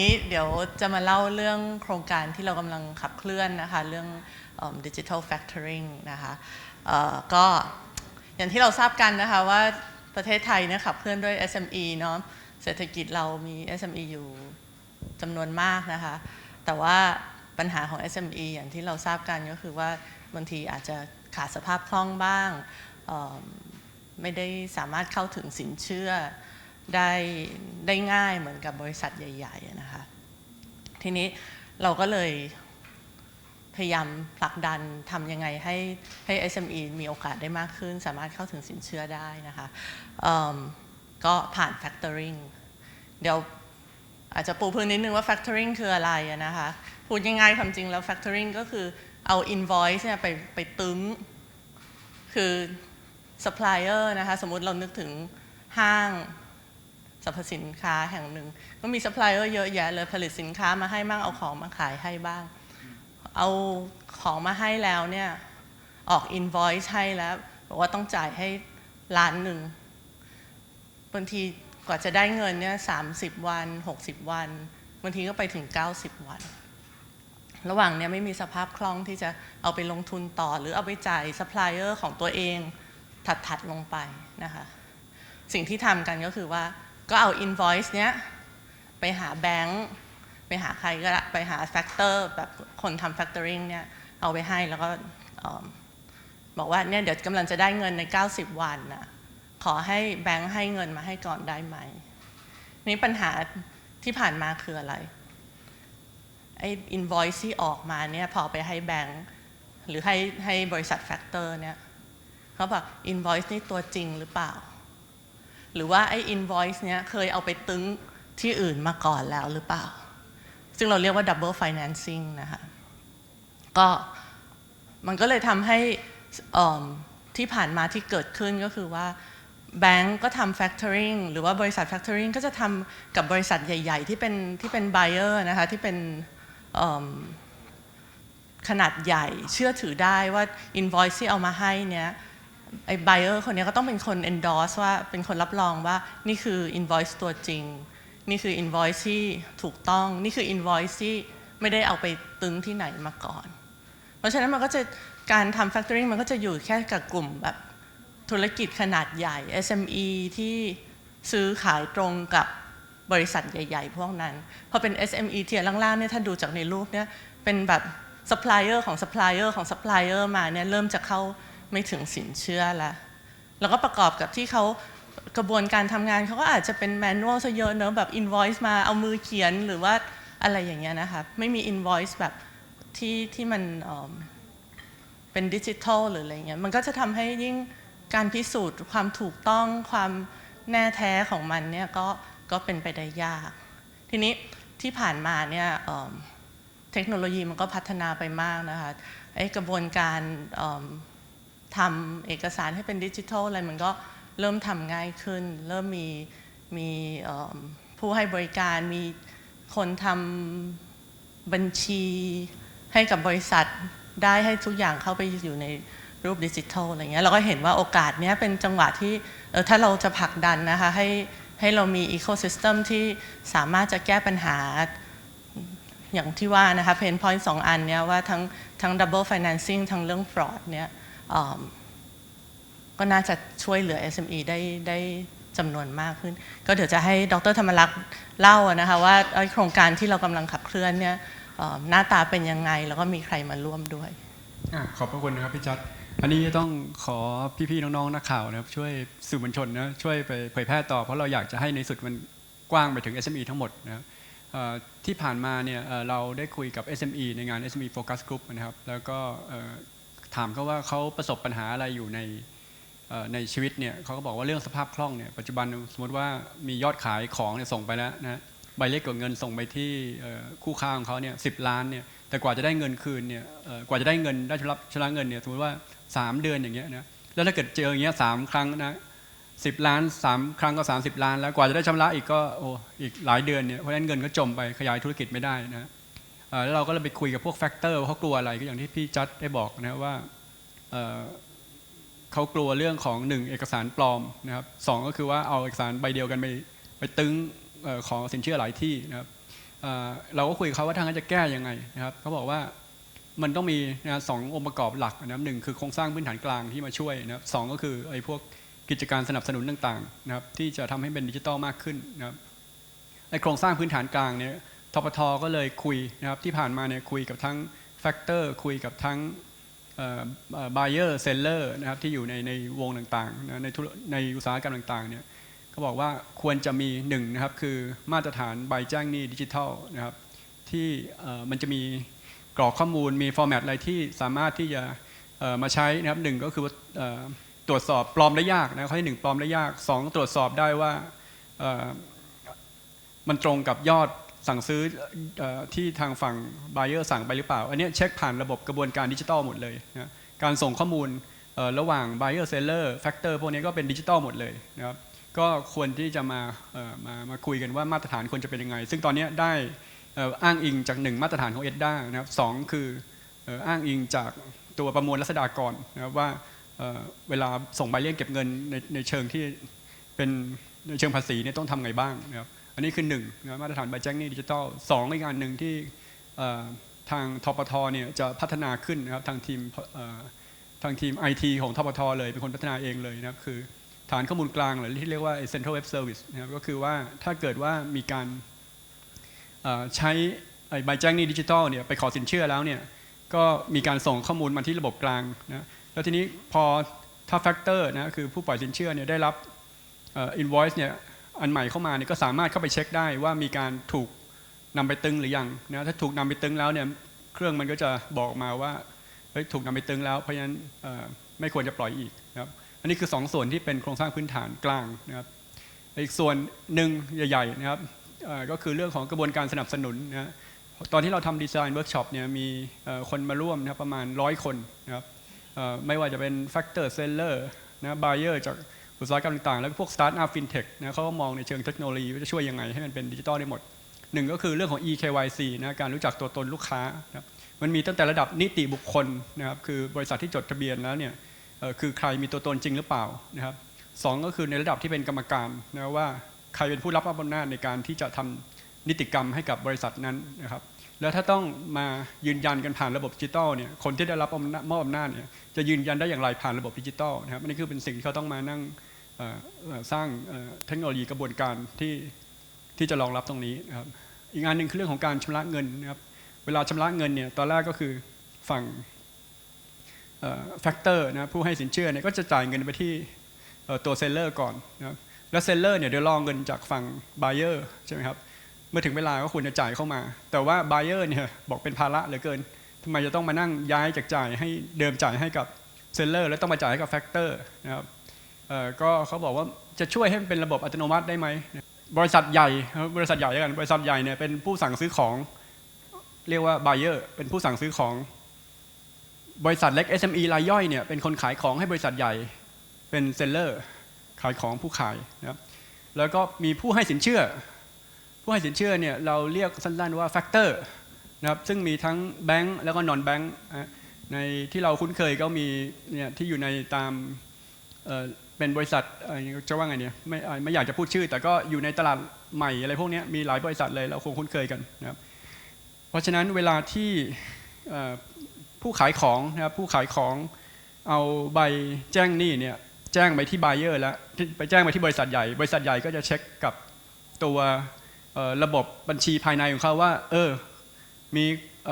นี้เดี๋ยวจะมาเล่าเรื่องโครงการที่เรากำลังขับเคลื่อนนะคะ เรื่องดิจิทัลแฟ c ท o r i n g นะคะก็อย่างที่เราทราบกันนะคะว่าประเทศไทยเนี่ยขับเคลื่อนด้วย SME เนาะเศรษฐกิจเรามี SME อยู่จำนวนมากนะคะ แต่ว่าปัญหาของ SME อย่างที่เราทราบกันก็คือว่าบางทีอาจจะขาดสภาพคล่องบ้าง ไม่ได้สามารถเข้าถึงสินเชื่อ ได้ได้ง่ายเหมือนกับบริษัทใหญ่ๆนะคะ ทีนี้เราก็เลยพยายามผลักดันทำยังไงให้ให้ SME มีโอกาสได้มากขึ้น สามารถเข้าถึงสินเชื่อได้นะคะก็ผ่าน factoring เดี๋ยวอาจจะปูพื้นนิดนึงว่า factoring คืออะไรนะคะพูดง่ายๆความจริงแล้ว factoring ก็คือเอา invoice เนี่ยไปไปตึงคือ supplier นะคะ สมมุติเรานึกถึงห้าง สรรพสินค้าแห่งหนึ่ง ก็มี supplier เยอะแยะเลยผลิตสินค้ามาให้บ้างเอาของมาขายให้บ้าง เอาของมาให้แล้วเนี่ยออก invoice ให้แล้วบอกว่าต้องจ่ายให้ล้านหนึ่งบางทีกว่าจะได้เงินเนี่ยสามสิบวันหกสิบวันบางทีก็ไปถึงเก้าสิบวัน ระหว่างเนี้ยไม่มีสภาพคล่องที่จะเอาไปลงทุนต่อ หรือเอาไปจ่ายซัพพลายเออร์ของตัวเองถัดๆลงไปนะคะสิ่งที่ทำกันก็คือว่า ก็เอา invoice เนี้ยไปหาแบงค์ไปหาใครก็ไปหา factor แบบคนทำ factoring เนี่ยเอาไปให้แล้วก็บอกว่าเนี่ยเดี๋ยวกำลังจะได้เงินใน 90 วันนะขอให้แบงค์ให้เงินมาให้ก่อนได้ไหม นี่ปัญหาที่ผ่านมาคืออะไรไอ้ invoice ที่ออกมาเนี่ยพอไปให้แบงค์หรือให้ให้บริษัท factor เนี่ยเขาบอก invoice นี่ตัวจริงหรือเปล่า หรือว่าไอ้ invoice เนี้ยเคยเอาไปตึงที่อื่นมาก่อนแล้วหรือเปล่า ซึ่งเราเรียกว่า double financing นะคะก็มันก็เลยทำให้ที่ผ่านมาที่เกิดขึ้นก็คือว่าแบงก์ก็ทำ factoring หรือว่าบริษัท factoring ก็จะทำกับบริษัทใหญ่ ๆ ที่เป็นที่เป็น buyer นะคะที่เป็นขนาดใหญ่เชื่อถือได้ว่า invoice ที่เอามาให้เนี้ย ไอ้ buyer คนนี้ก็ต้องเป็นคน endorse ว่าเป็นคนรับรองว่านี่คือ invoice ตัวจริง นี่คือ invoice ที่ถูกต้อง นี่คือ invoice ที่ไม่ได้เอาไปตึงที่ไหนมาก่อน เพราะฉะนั้นมันก็จะการทำ factoring มันก็จะอยู่แค่กับกลุ่มแบบธุรกิจขนาดใหญ่ SME ที่ซื้อขายตรงกับบริษัทใหญ่ ๆ พวกนั้น พอเป็น SME เทียร์ล่างๆเนี่ยถ้าดูจากในรูปเนี่ยเป็นแบบ supplier ของ supplier ของ supplier มาเนี่ยเริ่มจะเข้า ไม่ถึงสินเชื่อแล้วแล้วก็ประกอบกับที่เขากระบวนการทำงานเขาก็อาจจะเป็นแมนนวลซะเยอะเนอะแบบ invoice มาเอามือเขียนหรือว่าอะไรอย่างเงี้ยนะคะไม่มี invoice แบบที่ที่มันเเป็นดิจิทัลหรืออะไรเงี้ยมันก็จะทำให้ยิ่งการพิสูจน์ความถูกต้องความแน่แท้ของมันเนี่ยก็ก็เป็นไปได้ยาก ทีนี้ที่ผ่านมาเนี่ยเเทคโนโลยีมันก็พัฒนาไปมากนะคะไอ้กระบวนการ ทำเอกสารให้เป็นดิจิทัลอะไรมันก็เริ่มทำง่ายขึ้น เริ่มมีมีผู้ให้บริการมีคนทำบัญชีให้กับบริษัทได้ให้ทุกอย่างเข้าไปอยู่ในรูปดิจิทัลอะไรเงี้ยเราก็เห็นว่าโอกาสเนี้ยเป็นจังหวะที่เออถ้าเราจะผลักดันนะคะให้ให้เรามีอีโคซิสเต็มที่สามารถจะแก้ปัญหาอย่างที่ว่านะคะเพนพอยต์สองอันเนี้ยว่าทั้งทั้ง double financing ทั้งเรื่อง fraud เนี้ย ก็น่าจะช่วยเหลือ SME ได้ได้จำนวนมากขึ้น ก็เดี๋ยวจะให้ดรธรรมรักษ์เล่านะคะว่าโครงการที่เรากำลังขับเคลื่อนเนี่ยหน้าตาเป็นยังไง แล้วก็มีใครมาร่วมด้วยอขอบพระคุณนะครับพี่จัดอันนี้ต้องขอพี่ๆน้องๆนักข่าวนะครับช่วยสื่อมวลชนนะช่วยไปเผยแพร่ต่อเพราะเราอยากจะให้ในสุดมันกว้างไปถึง SME ทั้งหมดนะครับที่ผ่านมาเนี่ยเราได้คุยกับ SME ในงาน SME Focus Group นะครับแล้วก็ ถามเขาว่าเขาประสบปัญหาอะไรอยู่ในในชีวิตเนี่ยเขาก็บอกว่าเรื่องสภาพคล่องเนี่ยปัจจุบันสมมติว่ามียอดขายของเนี่ยส่งไปแล้วนะใบเล็กกว่าเงินส่งไปที่คู่ค้าของเขาเนี่ยสิล้านเนี่ยแต่กว่าจะได้เงินคืนเนี่ยกว่าจะได้เงินได้ชำระชำระเงินเนี่ยสมมติว่า 3 เดือนอย่างเงี้ยนะแล้วถ้าเกิดเจออย่างเงี้ยสามครั้งนะสิบล้านสามครั้งก็ 30 ล้าน แล้วกว่าจะได้ชำระอีกก็โอ้อีกหลายเดือนเนี่ยเพราะฉะนั้นเงินก็จมไปขยายธุรกิจไม่ได้นะ แล้วเราก็เลยไปคุยกับพวกแฟกเตอร์ว่าเขากลัวอะไรก็อย่างที่พี่จัดได้บอกนะว่าเเขากลัวเรื่องของหนึ่งเอกสารปลอมนะครับสองก็คือว่าเอาเอกสารใบเดียวกันไปไปตึงอของสินเชื่อหลายที่นะครับเเราก็คุยกับเขาว่าทางนั้นจะแก้ยังไงนะครับเขาบอกว่ามันต้องมีนะสององค์ประกอบหลักนะครับหนึ่งคือโครงสร้างพื้นฐานกลางที่มาช่วยนะครับสองก็คือไอ้พวกกิจการสนับสนุนต่างๆนะครับที่จะทำให้เป็นดิจิตอลมากขึ้นนะครับไอ้โครงสร้างพื้นฐานกลางเนี่ย ทปทก็เลยคุยนะครับที่ผ่านมาเนี่ยคุยกับทั้งแฟกเตอร์คุยกับทั้งบ u เ e อร์เซลเลอร์นะครับที่อยู่ในในวงต่างๆนะในธุรในอุตสาหกรรมต่างๆเนี่ยเขาบอกว่าควรจะมีหนึ่งนะครับคือมาตรฐานใบแจ้งหนี้ดิจิทัลนะครับที่มันจะมีกรอกข้อมูลมีฟอร์แมตอะไรที่สามารถที่จะมาใช้นะครับหนึ่งก็คือว่าตรวจสอบปลอมได้ยากนะข้อที่หนึ่งปลอมได้ยากสองตรวจสอบได้ว่ามันตรงกับยอด สั่งซื้ออที่ทางฝั่ง buyer สั่งไปหรือเปล่า อันนี้เช็คผ่านระบบกระบวนการดิจิทัลหมดเลยนะการส่งข้อมูลระหว่าง buyer seller factor พวกนี้ก็เป็นดิจิตอลหมดเลยนะครับก็ควรที่จะมามามาคุยกันว่ามาตรฐานควรจะเป็นยังไง ซึ่งตอนนี้ได้อ้างอิงจากหนึ่งมาตรฐานของ EDDA นะครับสองคืออ้างอิงจากตัวประมวลรัษฎากรนะครับว่าเเวลาส่งใบเลี่ยงเก็บเงินในในเชิงที่เป็นในเชิงภาษีเนี่ยต้องทำไงบ้างนะครับ นนี้คือหนึ่งมาตรฐานใบแจ้งหนี้ดิจิทัลสองอีกอันหนึ่งที่ทางทปทเนี่ยจะพัฒนาขึ้นนะครับทางทีมทางทีม IT ของทปทเลยเป็นคนพัฒนาเองเลยนะครับคือฐานข้อมูลกลางหรือที่เรียกว่า Central Web Service นะครับก็คือว่าถ้าเกิดว่ามีการใช้ใบแจ้งหนี้ดิจิทัลเนี่ยไปขอสินเชื่อแล้วเนี่ยก็มีการส่งข้อมูลมาที่ระบบกลางนะแล้วทีนี้พอถ้าแฟกเตอร์นะคือผู้ปล่อยสินเชื่อเนี่ยได้รับอ่อ invoice เนี่ย อันใหม่เข้ามาเนี่ยก็สามารถเข้าไปเช็คได้ว่ามีการถูกนำไปตึงหรือยังนะถ้าถูกนำไปตึงแล้วเนี่ยเครื่องมันก็จะบอกมาว่าเฮ้ยถูกนำไปตึงแล้ว เพราะฉะนั้นไม่ควรจะปล่อยอีกนะครับอันนี้คือสองส่วนที่เป็นโครงสร้างพื้นฐานกลางนะครับอีกส่วนหนึ่งใหญ่ๆนะครับก็คือเรื่องของกระบวนการสนับสนุนนะตอนที่เราทำดีไซน์เวิร์กช็อปเนี่ยมีคนมาร่วมนะรประมาณร้อยคนนะครับไม่ว่าจะเป็น Factor Seller นะ Buyer จาก อุตสาหกรรมต่างๆ แล้วก็พวก Start up FinTech นะเขาก็มองในเชิงเทคโนโลยีว่าจะช่วยยังไงให้มันเป็นดิจิตอลได้หมดหนึ่งก็คือเรื่องของ eKYC นะการรู้จักตัวตนลูกค้านะมันมีตั้งแต่ระดับนิติบุคคลนะครับคือบริษัทที่จดทะเบียนแล้วเนี่ยคือใครมีตัวตนจริงหรือเปล่านะครับสองก็คือในระดับที่เป็นกรรมการนะว่าใครเป็นผู้รับอำนาจในการที่จะทำนิติกรรมให้กับบริษัทนั้นนะครับแล้วถ้าต้องมายืนยันกันผ่านระบบดิจิตอลเนี่ยคนที่ได้รับมอบอำนาจเนี่ยจะยืนยันได้อย่างไรผ่านระบบดิจิตอลนะครับอันนี้คือเป็นสิ่งที่เขาต้องมานั่ง สร้างเทคโนโลยีกระบวนการที่ที่จะรองรับตรงนี้นะครับอีกงานหนึ่งคือเรื่องของการชำระเงินนะครับเวลาชำระเงินเนี่ยตอนแรกก็คือฝั่งแฟกเตอร์นะผู้ให้สินเชื่อเนี่ยก็จะจ่ายเงินไปที่ตัวเซลเลอร์ก่อนนะครับแล้วเซลเลอร์เนี่ยเดี๋ยวรองเงินจากฝั่งบเออร์ใช่ไหมครับเมื่อถึงเวลาก็ควรจะจ่ายเข้ามา แต่ว่าบเออร์เนี่ยบอกเป็นภาระเหลือเกินทำไมจะต้องมานั่งย้ายจากจ่ายให้เดิมจ่ายให้กับเซลเลอร์แล้วต้องมาจ่ายให้กับแฟกเตอร์นะครับ ก็เขาบอกว่าจะช่วยให้มันเป็นระบบอัตโนมัติได้ไหมบริษัทใหญ่บริษัทใหญ่แล้วกันบริษัทใหญ่เนี่ยเป็นผู้สั่งซื้อของเรียกว่า buyer เป็นผู้สั่งซื้อของ บริษัทเล็ก SME รายย่อยเนี่ยเป็นคนขายของให้บริษัทใหญ่เป็นเซลเลอร์ขายของผู้ขายนะครับแล้วก็มีผู้ให้สินเชื่อ ผู้ให้สินเชื่อเนี่ยเราเรียกสั้นๆว่า factor นะครับซึ่งมีทั้งแบงก์แล้วก็ non bank ในที่เราคุ้นเคยก็มีเนี่ยที่อยู่ในตาม เป็นบริษัทจะว่าไงเนี่ยไม่ไม่อยากจะพูดชื่อ แต่ก็อยู่ในตลาดใหม่อะไรพวกนี้มีหลายบริษัทเลยเราคงคุ้นเคยกันนะครับเพราะฉะนั้นเวลาที่ผู้ขายของนะครับผู้ขายของเอาใบแจ้งหนี้เนี่ยแจ้งไปที่ buyer แล้วไปแจ้งไปที่บริษัทใหญ่ บริษัทใหญ่ก็จะเช็คกับตัวระบบบัญชีภายในของเขาว่า เออมีเ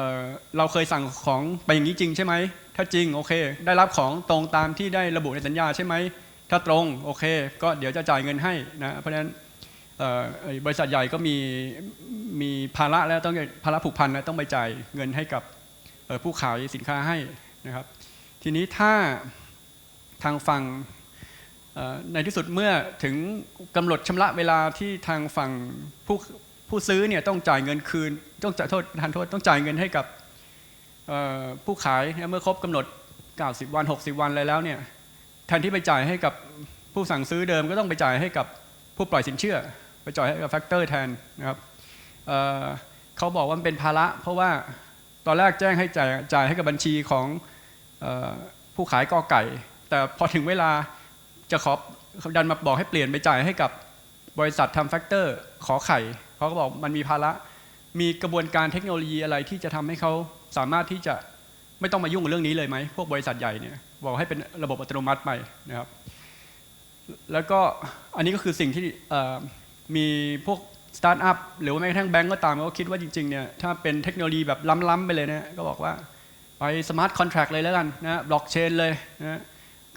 เราเคยสั่งของไปอย่างนี้จริงใช่ไหมถ้าจริงโอเค ได้รับของตรงตามที่ได้ระบุในสัญญาใช่ไหม ถ้าตรงโอเค ก็เดี๋ยวจะจ่ายเงินให้นะเพราะฉะนั้นบริษัทใหญ่ก็มีมีภาระแล้วต้องภาระผูกพันแล้วต้องไปจ่ายเงินให้กับผู้ขายสินค้าให้นะครับ ทีนี้ถ้าทางฝั่งในที่สุดเมื่อถึงกำหนดชำระเวลาที่ทางฝั่งผู้ผู้ซื้อเนี่ยต้องจ่ายเงินคืน ต้องจ่ายโทษทานโทษต้องจ่ายเงินให้กับผู้ขายเมื่อครบกำหนด 90 วัน 60 วันอะไรแล้วเนี่ย แทนที่ไปจ่ายให้กับผู้สั่งซื้อเดิมก็ต้องไปจ่ายให้กับผู้ปล่อยสินเชื่อ ไปจ่ายให้กับแฟกเตอร์แทนนะครับเเขาบอกว่ามันเป็นภาระ เพราะว่าตอนแรกแจ้งให้จ่ายจ่ายให้กับบัญชีของออผู้ขายกอไก่ แต่พอถึงเวลาจะขอดันมาบอกให้เปลี่ยนไปจ่ายให้กับบริษัททำแฟกเตอร์ขอไข่เขาก็บอกมันมีภาระมีกระบวนการเทคโนโลยีอะไรที่จะทำให้เขาสามารถที่จะไม่ต้องมายุ่งกับเรื่องนี้เลยไหมพวกบริษัทใหญ่เนี่ย บอกให้เป็นระบบอัตโนมัติไปนะครับ แล้วก็อันนี้ก็คือสิ่งที่มีพวกสตาร์ทอัพหรือว่าแม้กระทั่งแบงก์ก็ตามก็คิดว่าจริงๆเนี่ยถ้าเป็นเทคโนโลยีแบบล้ำๆไปเลยนะก็บอกว่าไปสมาร์ทคอนแท็กเลยแล้วกันนะบล็อกเชนเลยนะ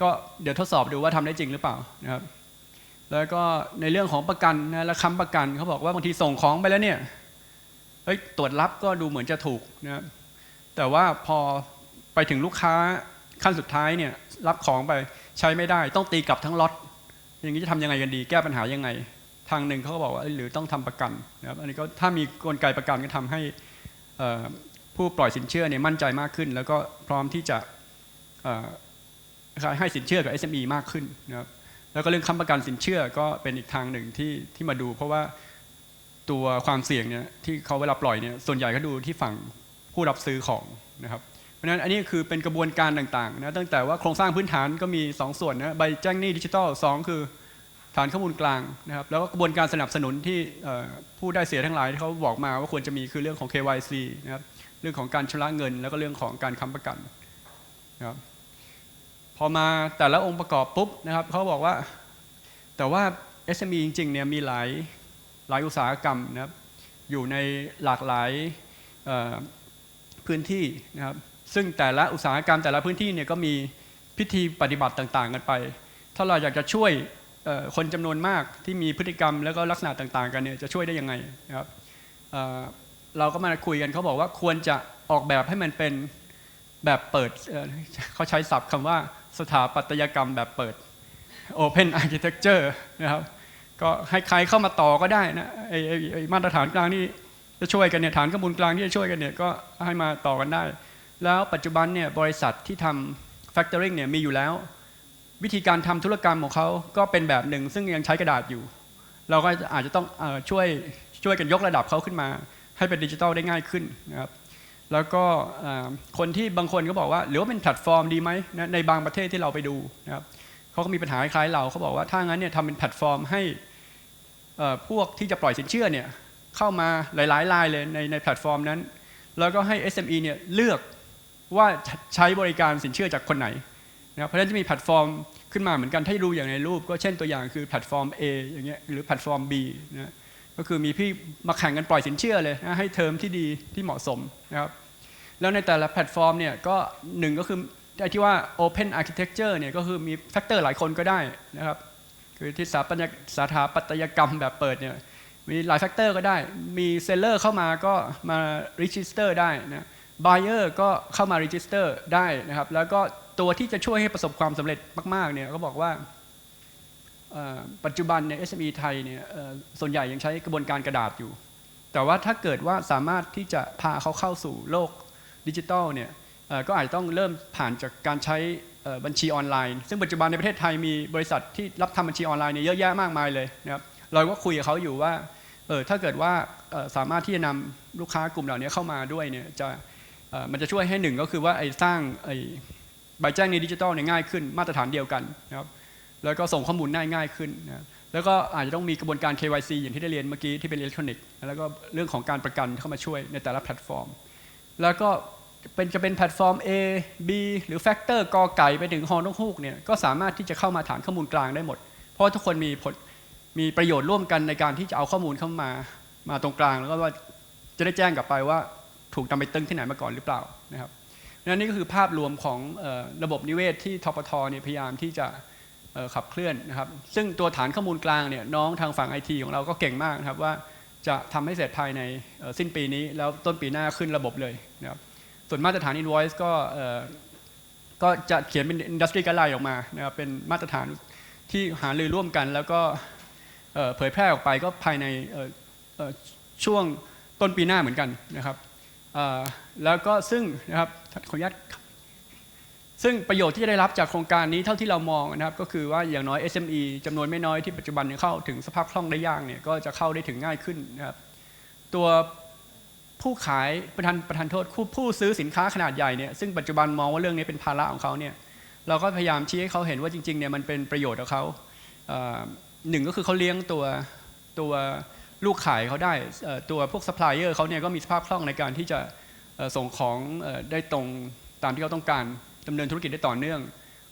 ก็เดี๋ยวทดสอบดูว่าทำได้จริงหรือเปล่านะครับแล้วก็ในเรื่องของประกันนะและค้ำประกันเขาบอกว่าบางทีส่งของไปแล้วเนี่ยเฮ้ยตรวจรับก็ดูเหมือนจะถูกนะแต่ว่าพอไปถึงลูกค้า ขั้นสุดท้ายเนี่ยรับของไปใช้ไม่ได้ ต้องตีกลับทั้งล็อตอย่างนี้จะทำยังไงกันดี แก้ปัญหายังไง ทางหนึ่งเขาก็บอกว่าเอ้หรือต้องทำประกันนะครับอันนี้ก็ถ้ามีกลไกประกันก็ทำให้ผู้ปล่อยสินเชื่อเนี่ยมั่นใจมากขึ้น แล้วก็พร้อมที่จะให้สินเชื่อกับ SME มากขึ้นนะครับแล้วก็เรื่องค้ำประกันสินเชื่อก็เป็นอีกทางหนึ่งที่ที่มาดู เพราะว่าตัวความเสี่ยงเนี่ยที่เขาเวลาปล่อยเนี่ยส่วนใหญ่ก็ดูที่ฝั่งผู้รับซื้อของนะครับ ราะฉะนั้นอันนี้คือเป็นกระบวนการต่างๆนะตั้งแต่ว่าโครงสร้างพื้นฐานก็มี 2 ส่วนนะใบแจ้งหนี้ดิจิทัลสองคือฐานข้อมูลกลางนะครับแล้วก็กระบวนการสนับสนุนที่ผู้ได้เสียทั้งหลายที่เขาบอกมาว่าควรจะมีคือเรื่องของ KYC นะครับเรื่องของการชำระเงิน แล้วก็เรื่องของการค้ำประกันนะครับพอมาแต่ละองค์ประกอบปุ๊บนะครับเขาบอกว่าแต่ว่า SME จริงๆเนี่ยมีหลายหลายอุตสาหกรรมนะครับอยู่ในหลากหลายพื้นที่นะครับ ซึ่งแต่ละอุตสาหกรรมแต่ละพื้นที่เนี่ยก็มีพิธีปฏิบัติต่างๆ กันไป ถ้าเราอยากจะช่วยคนจำนวนมากที่มีพฤติกรรมแล้วก็ลักษณะต่างๆ กันเนี่ยจะช่วยได้ยังไงนะครับเเราก็มาคุยกันเขาบอกว่าควรจะออกแบบให้มันเป็นแบบเปิดเเขาใช้ศัพท์คำว่าสถาปัตยกรรมแบบเปิด Open Architecture นะครับก็ให้ใครเข้ามาต่อก็ได้นะไอไอไอ้มาตรฐานกลางนี่จะช่วยกันเนี่ยฐานข้อมูลกลางที่จะช่วยกันเนี่ยก็ให้มาต่อกันได้ แล้วปัจจุบันเนี่ยบริษัทที่ทำ factoring เนี่ยมีอยู่แล้ว วิธีการทำธุรกรรมของเขาก็เป็นแบบหนึ่ง ซึ่งยังใช้กระดาษอยู่ เราก็อาจจะต้องอช่วยช่วยกันยกระดับเขาขึ้นมา ให้เป็นดิจิทัลได้ง่ายขึ้นนะครับแล้วก็คนที่บางคนก็บอกว่า หรือว่าเป็นแพลตฟอร์มดีไหมนะในบางประเทศที่เราไปดูนะครับเขาก็มีปัญหาคล้ายเราเขาบอกว่าถ้างั้นเนี่ยทำเป็นแพลตฟอร์มให้พวกที่จะปล่อยสินเชื่อเนี่ยเข้ามาหลายๆรายเลยในในแพลตฟอร์มนั้น แล้วก็ให้ SME เนี่ยเลือก ว่าใช้บริการสินเชื่อจากคนไหนนะครับเพราะฉะนั้นจะมีแพลตฟอร์มขึ้นมาเหมือนกันถ้าดูอย่างในรูป ก็เช่นตัวอย่างคือแพลตฟอร์ม A อย่างเงี้ยหรือแพลตฟอร์ม B นะก็คือมีพี่มาแข่งกันปล่อยสินเชื่อเลยนะให้เทอมที่ดีที่เหมาะสมนะครับแล้วในแต่ละแพลตฟอร์มเนี่ยก็หนึ่งก็คือไอ้ที่ว่า Open Architecture เนี่ยก็คือมีแฟกเตอร์หลายคนก็ได้นะครับคือที่สถาปัตยสถาปัตยกรรมแบบเปิดเนี่ยมีหลายแฟกเตอร์ก็ได้ มีเซลเลอร์เข้ามาก็มา register ได้นะ buyer ก็เข้ามา register ได้นะครับ แล้วก็ตัวที่จะช่วยให้ประสบความสำเร็จมาก ๆ เนี่ยก็บอกว่าปัจจุบันเนี่ย SME ไทยเนี่ยส่วนใหญ่ยังใช้กระบวนการกระดาษอยู่ แต่ว่าถ้าเกิดว่าสามารถที่จะพาเขาเข้าสู่โลกดิจิทัลเนี่ยก็อาจจะต้องเริ่มผ่านจากการใช้บัญชีออนไลน์ ซึ่งปัจจุบันในประเทศไทยมีบริษัทที่รับทำบัญชีออนไลน์เนี่ยเยอะแยะมากมายเลยนะครับเราก็คุยกับเขาอยู่ว่าเออถ้าเกิดว่าสามารถที่จะนำลูกค้ากลุ่มเหล่านี้เข้ามาด้วยเนี่ยจะ มันจะช่วยให้หนึ่งก็คือว่าไอ้สร้างไอ้ใบแจ้งในดิจิทัลเนี่ยง่ายขึ้นมาตรฐานเดียวกันนะครับแล้วก็ส่งข้อมูลได้ง่ายขึ้นนะแล้วก็อาจจะต้องมีกระบวนการ KYC อย่างที่ได้เรียนเมื่อกี้ที่เป็นอิเล็กทรอนิกส์แล้วก็เรื่องของการประกันเข้ามาช่วยในแต่ละแพลตฟอร์ม แล้วก็เป็นจะเป็นแพลตฟอร์ม A B หรือแฟกเตอร์กอไก่ไปถึงฮอนกฮูกเนี่ยก็สามารถที่จะเข้ามาฐานข้อมูลกลางได้หมด เพราะทุกคนมีผลมีประโยชน์ร่วมกันในการที่จะเอาข้อมูลเข้ามามาตรงกลาง แล้วก็ว่าจะได้แจ้งกลับไปว่า ถูกนำไปตึงที่ไหนมาก่อนหรือเปล่านะครับนั่นนี่ก็คือภาพรวมของระบบนิเวศที่ทปทเนี่ยพยายามที่จะขับเคลื่อนนะครับ ซึ่งตัวฐานข้อมูลกลางเนี่ยน้องทางฝั่งไอทีของเราก็เก่งมากนะครับว่าจะทำให้เสร็จภายในสิ้นปีนี้ แล้วต้นปีหน้าขึ้นระบบเลยนะครับส่วนมาตรฐาน invoice ก็ก็จะเขียนเป็น industry guideline ออกมานะครับเป็นมาตรฐานที่หารือร่วมกัน แล้วก็เผยแพร่ออกไปก็ภายในช่วงต้นปีหน้าเหมือนกันนะครับ แล้วก็ซึ่งนะครับขออนุญาตซึ่งประโยชน์ที่จะได้รับจากโครงการนี้เท่าที่เรามองนะครับ ก็คือว่าอย่างน้อย SME จำนวนไม่น้อยที่ปัจจุบันยังเข้าถึงสภาพคล่องได้ยากเนี่ยก็จะเข้าได้ถึงง่ายขึ้นนะครับ ตัวผู้ขายประธานประธานโทษผู้ผู้ซื้อสินค้าขนาดใหญ่เนี่ยซึ่งปัจจุบันมองว่าเรื่องนี้เป็นภาระของเขาเนี่ยเราก็พยายามชี้ให้เขาเห็นว่าจริงๆเนี่ยมันเป็นประโยชน์กับเขาเหนึ่งก็คือเขาเลี้ยงตัวตัว ลูกขายเขาได้ตัวพวกซัพพลายเออร์เขาเนี่ยก็มีสภาพคล่องในการที่จะส่งของได้ตรงตามที่เขาต้องการดำเนินธุรกิจได้ต่อเนื่อง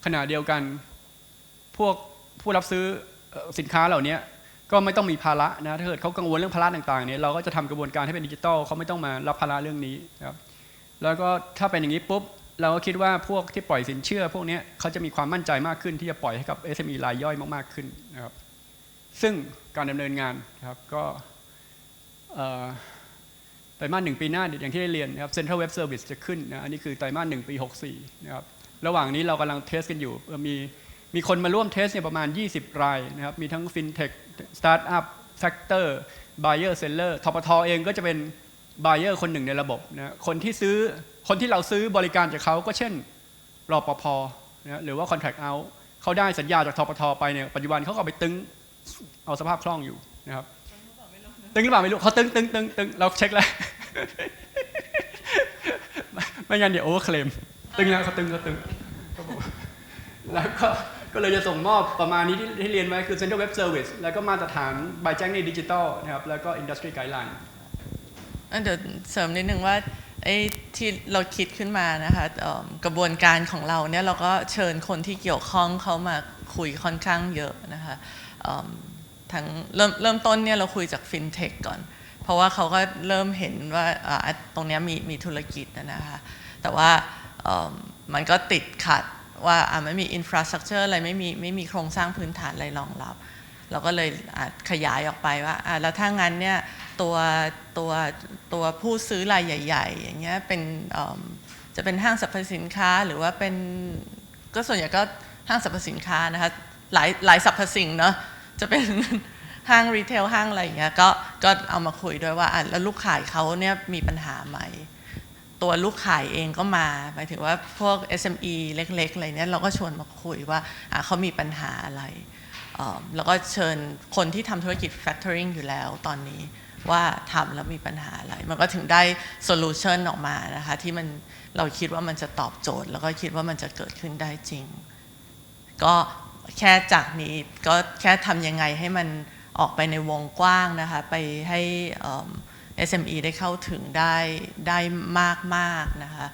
ขณะเดียวกันพวกผู้รับซื้อสินค้าเหล่านี้ก็ไม่ต้องมีภาระนะถ้าเกิดเขากังวลเรื่องภาระต่างๆเนี่ยเราก็จะทำกระบวนการให้เป็นดิจิทัลเขาไม่ต้องมารับภาระเรื่องนี้นะครับแล้วก็ถ้าเป็นอย่างนี้ปุ๊บเราก็คิดว่าพวกที่ปล่อยสินเชื่อ พวกนี้เขาจะมีความมั่นใจมากขึ้นที่จะปล่อยให้กับ SME รายย่อยมากๆขึ้นนะครับ ซึ่งการดำเนินงานครับก็ไตรมาสหนึ่งปีหน้าอย่างที่ได้เรียนนะครับ Central Web Service จะขึ้นนะอันนี้คือไตรมาสหนึ่งปี 64 นะครับ ระหว่างนี้เรากำลังเทสกันอยู่ มีมีคนมาร่วมเทสเนี่ยประมาณ 20 รายนะครับ มีทั้ง FinTech Startup Factor Buyer Seller ทปทเองก็จะเป็น Buyer คนหนึ่งในระบบนะคนที่ซื้อคนที่เราซื้อบริการจากเขาก็เช่นรอปภนะหรือว่า Contract Out เขาได้สัญญาจากทปทไปเนี่ยปัจจุบันเขาก็เอาไปตึง เอาสภาพคล่องอยู่นะครับตึงหรือเปล่าไม่รู้เขาตึงตึงตึงตึงเราเช็คแล้วไม่งั้นเดี๋ยวโอเวอร์เคลมตึงแล้วเขาตึงเขาตึงแล้วก็ก็เลยจะส่งมอบประมาณนี้ที่ที่เรียนไว้คือ Central Web Service แล้วก็มาตรฐาน by แจ้งในดิจิทัลนะครับแล้วก็ Industry Guideline อะเดี๋ยวเสริมนิดนึงว่าไอ้ที่เราคิดขึ้นมานะคะกระบวนการของเราเนี่ยเราก็เชิญคนที่เกี่ยวข้องเขามาคุยค่อนข้างเยอะนะคะ ทั้งเริ่มเริ่มต้นเนี่ยเราคุยจากฟินเทคก่อน เพราะว่าเขาก็เริ่มเห็นว่าตรงนี้มีมีธุรกิจนะคะแต่ว่ามันก็ติดขัดว่าไม่มีอินฟราสตรักเจอร์อะไรไม่มีไม่มีโครงสร้างพื้นฐานอะไรรองรับ เราก็เลยขยายออกไปว่าแล้วถ้างั้นเนี่ยตัวตัวตัวผู้ซื้อรายใหญ่ ๆ อย่างเงี้ยเป็นจะเป็นห้างสรรพสินค้าหรือว่าเป็นก็ส่วนใหญ่ก็ห้างสรรพสินค้านะคะ หลายหลายสรรพสิ่งเนาะจะเป็นห้างรีเทลห้างอะไรอย่างเงี้ยก็ก็เอามาคุยด้วยว่าแล้วลูกขายเขาเนี่ยมีปัญหาไหม ตัวลูกขายเองก็มาหมายถึงว่าพวก SME เล็กๆอะไรเนี่ยเราก็ชวนมาคุยว่าเขามีปัญหาอะไรแล้วก็เชิญคนที่ทำธุรกิจ factoring อยู่แล้วตอนนี้ว่าทำแล้วมีปัญหาอะไร มันก็ถึงได้โซลูชันออกมานะคะที่มันเราคิดว่ามันจะตอบโจทย์ แล้วก็คิดว่ามันจะเกิดขึ้นได้จริง ก็ แค่จากนี้ก็แค่ทำยังไงให้มันออกไปในวงกว้างนะคะ ไปให้เอิ่ม SME ได้เข้าถึงได้ได้มากๆนะคะ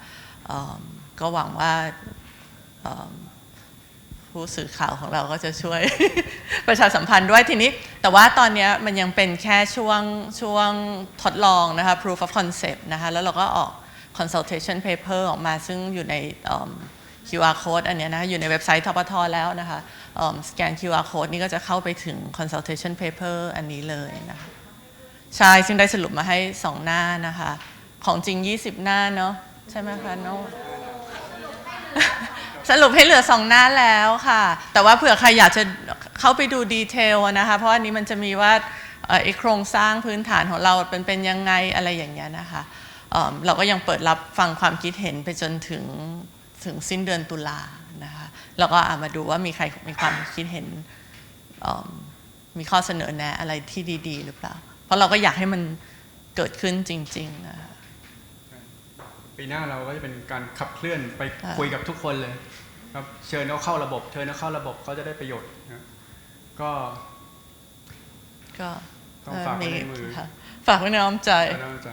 ก็หวังว่าผู้สื่อข่าวของเราก็จะช่วย ประชาสัมพันธ์ด้วยทีนี้ แต่ว่าตอนนี้มันยังเป็นแค่ช่วงช่วงทดลองนะคะ proof of concept นะคะ แล้วเราก็ออก consultation paper ออกมาซึ่งอยู่ใน QR code อันนี้นะอยู่ในเว็บไซต์ทปทแล้วนะคะสแกน QR code นี่ก็จะเข้าไปถึง consultation paper อันนี้เลยนะคะใช่ซึ่งได้สรุปมาให้ 2 หน้านะคะ ของจริง 20 หน้าเนาะใช่ไหมคะน้องสรุปให้เหลือสองหน้าแล้วค่ะ แต่ว่าเผื่อใครอยากจะเข้าไปดูดีเทลนะคะ เพราะอันนี้มันจะมีว่าเอ่อไอ้โครงสร้างพื้นฐานของเราเป็นเป็นยังไงอะไรอย่างเงี้ยนะคะเราก็ยังเปิดรับฟังความคิดเห็นไปจนถึง ถึงสิ้นเดือนตุลานะคะแล้วก็เอามาดูว่ามีใครมีความคิดเห็นเอิ่มมีข้อเสนอแนะอะไรที่ดีๆ หรือเปล่า เพราะเราก็อยากให้มันเกิดขึ้นจริงๆนะคะปีหน้าเราก็จะเป็นการขับเคลื่อนไปค่ะคุยกับทุกคนเลยครับเชิญเขาเข้าระบบเชิญเขาเข้าระบบเขาจะได้ประโยชน์นะก็ก็ต้องฝากไว้ในมือค่ะฝากไว้ในอ้อมใจก็น่าจะ